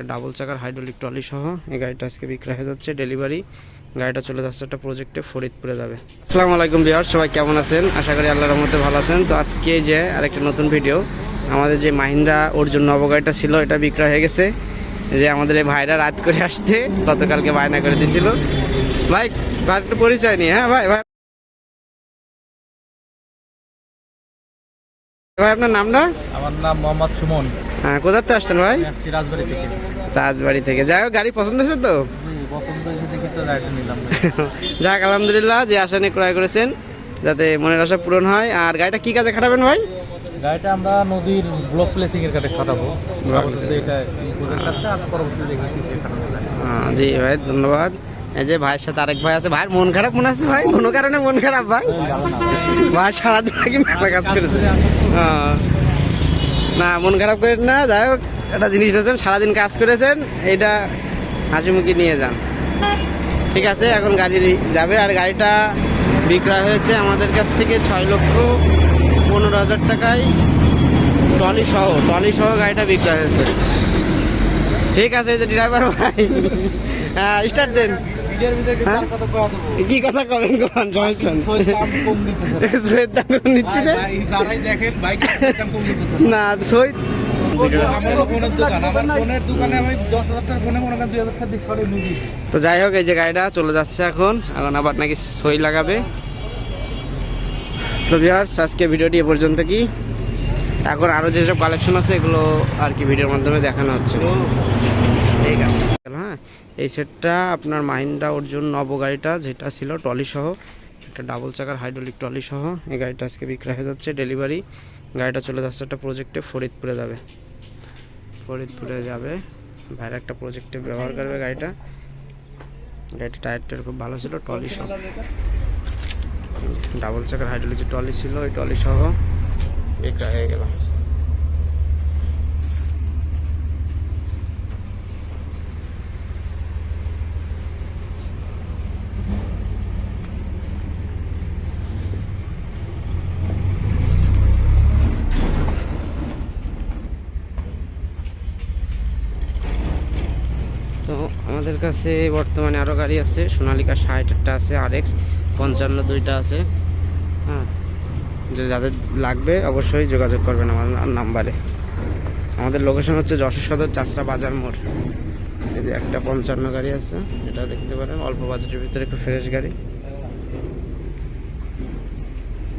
একটা ডাবল চাকার hydraulic trolley সহ এই গাড়িটা আজকে বিক্রয় হয়ে যাচ্ছে ডেলিভারি গাড়িটা চলে যাচ্ছে একটা প্রজেক্টে ফরিদপুরে যাবে। আসসালামু আলাইকুম বিহার সবাই কেমন আছেন? আশা করি আল্লাহর রহমতে ভালো আছেন। তো আজকে যে আরেকটা নতুন ভিডিও আমাদের যে মাহিন্দ্রা অর্জুন নবগাড়িটা ছিল, এটা বিক্রয় হয়ে গেছে। যে আমাদের এই ভাইরা রাত করে আসছে, গতকালকে বায়না করে দিয়েছিল ভাই ভাই, একটু পরিচয় নিয়ে হ্যাঁ ভাই ভাই। ভাই আপনার নামটা? আমার নাম মোহাম্মদ সুমন। হ্যাঁ কোথাতে আসছেন ভাই? রাজবাড়ি থেকে। রাজবাড়ি থেকে। যাই হোক গাড়ি পছন্দ হয়েছে তো? যাক আলহামদুলিল্লাহ যে আশা নিয়ে ক্রয় করেছেন যাতে মনের আশা পূরণ হয়। আর গাড়িটা কি কাজে খাটাবেন ভাই? গাড়িটা আমরা নদীর ব্লক প্লেসিং এর কাছে খাটাবো। জি ভাই ধন্যবাদ। এই যে ভাইয়ের সাথে আরেক ভাই আছে। ভাইয়ের মন খারাপ মনে আছে ভাই? কোনো কারণে মন খারাপ ভাই? ভাই সারাদিন নাকি কাজ করেছে। হ্যাঁ। না, মন খারাপ করেন না, যাই হোক, একটা জিনিস রয়েছেন সারাদিন কাজ করেছেন, এইটা হাসি মুখি নিয়ে যান। ঠিক আছে, এখন গাড়ি যাবে, আর গাড়িটা বিক্রয় হয়েছে আমাদের কাছ থেকে ছয় লক্ষ পনেরো হাজার টাকায়। ট্রলি সহ ট্রলি সহ গাড়িটা বিক্রয় হয়েছে। ঠিক আছে যে ড্রাইভার ভাই। হ্যাঁ স্টার্ট দেন। হ্যাঁ? কথা কি কথা কবেন কোন সমস্যা? সৈয়দ দাম কম নিচ্ছি না? না। সৈয়দ তো যাই হোক এই যে গাড়িটা চলে যাচ্ছে এখন। এখন আবার নাকি সই লাগাবে। তো ভিউয়ার্স আজকে ভিডিওটি এ পর্যন্ত কি? এখন আরও যেসব কালেকশন আছে এগুলো আর কি ভিডিওর মাধ্যমে দেখানো হচ্ছে। ঠিক আছে। হ্যাঁ? এই সেটটা আপনার মাহিন্দ্রা অর্জুন নব গাড়িটা যেটা ছিল ট্রলি সহ, একটা ডাবল চাকার হাইড্রোলিক ট্রলি সহ, এই গাড়িটা আজকে বিক্রয় হয়ে যাচ্ছে ডেলিভারি গাড়িটা চলে যাচ্ছে একটা প্রজেক্টে ফরিদপুরে যাবে। ফরিদপুরে যাবে। ভাইয়ের একটা প্রজেক্টে ব্যবহার করবে গাড়িটা। গাড়িটা টায়ারটা খুব ভালো ছিল, ট্রলি সহ। ডাবল চাকার হাইড্রোলিক যে ট্রলি ছিল, ওই ট্রলি সহ বিক্রয় হয়ে গেল। আমাদের কাছে বর্তমানে আরও গাড়ি আছে। সোনালিকা ষাট একটা আছে আর এক্স পঞ্চান্ন দুইটা আছে। হ্যাঁ যাদের লাগবে অবশ্যই যোগাযোগ করবেন আমার নাম্বারে। আমাদের লোকেশন হচ্ছে যশোর সদর চাষরা বাজার মোড়। এই যে একটা পঞ্চান্ন গাড়ি আছে, এটা দেখতে পারেন। অল্প বাজেটের ভিতরে একটু ফ্রেশ গাড়ি।